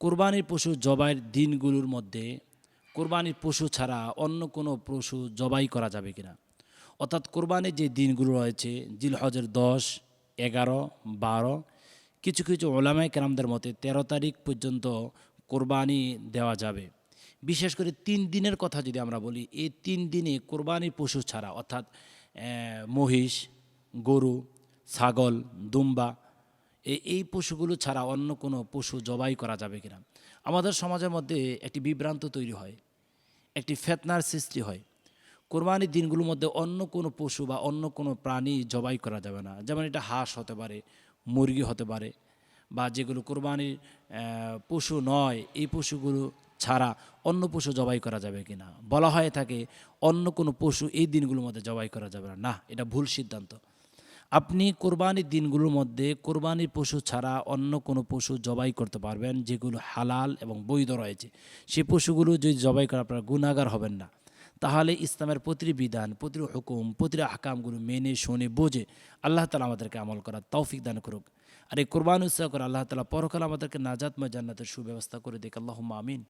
কোরবানির পশু জবাইয়ের দিনগুলোর মধ্যে কোরবানির পশু ছাড়া অন্য কোনো পশু জবাই করা যাবে কিনা? অর্থাৎ কোরবানির যে দিনগুলো রয়েছে, জিলহজের দশ, এগারো, বারো, কিছু কিছু ওলামায় কেরামদের মতে তেরো তারিখ পর্যন্ত কোরবানি দেওয়া যাবে। বিশেষ করে তিন দিনের কথা যদি আমরা বলি, এই তিন দিনে কোরবানির পশু ছাড়া, অর্থাৎ মহিষ, গরু, ছাগল, দুম্বা এই পশুগুলো ছাড়া অন্য কোনো পশু জবাই করা যাবে কিনা? আমাদের সমাজের মধ্যে একটি বিভ্রান্ত তৈরি হয়, একটি ফেতনার সৃষ্টি হয়। কোরবানির দিনগুলোর মধ্যে অন্য কোনো পশু বা অন্য কোনো প্রাণী জবাই করা যাবে না। যেমন এটা হাঁস হতে পারে, মুরগি হতে পারে বা যেগুলো কোরবানির পশু নয়, এই পশুগুলো ছাড়া অন্য পশু জবাই করা যাবে কি না বলা হয়ে থাকে, অন্য কোনো পশু এই দিনগুলোর মধ্যে জবাই করা যাবে না। না, এটা ভুল সিদ্ধান্ত। আপনি কোরবানির দিনগুলোর মধ্যে কোরবানির পশু ছাড়া অন্য কোনো পশু জবাই করতে পারবেন যেগুলো হালাল এবং বৈধ রয়েছে। সে পশুগুলো যদি জবাই করা আপনার গুণাগার হবেন না। তাহলে ইসলামের প্রতিটি বিধান, প্রতিটি হুকুম, প্রতিটি আকামগুলো মেনে, শুনে, বোঝে আল্লাহ তালা আমাদেরকে আমল করার তৌফিক দান করুক। আর এই কোরবান উৎসাহ করে আল্লাহ তালা পরকাল আমাদেরকে নাজাতময় জান্নাতের সুব্যবস্থা করে দেখ আল্লাহ আমিন।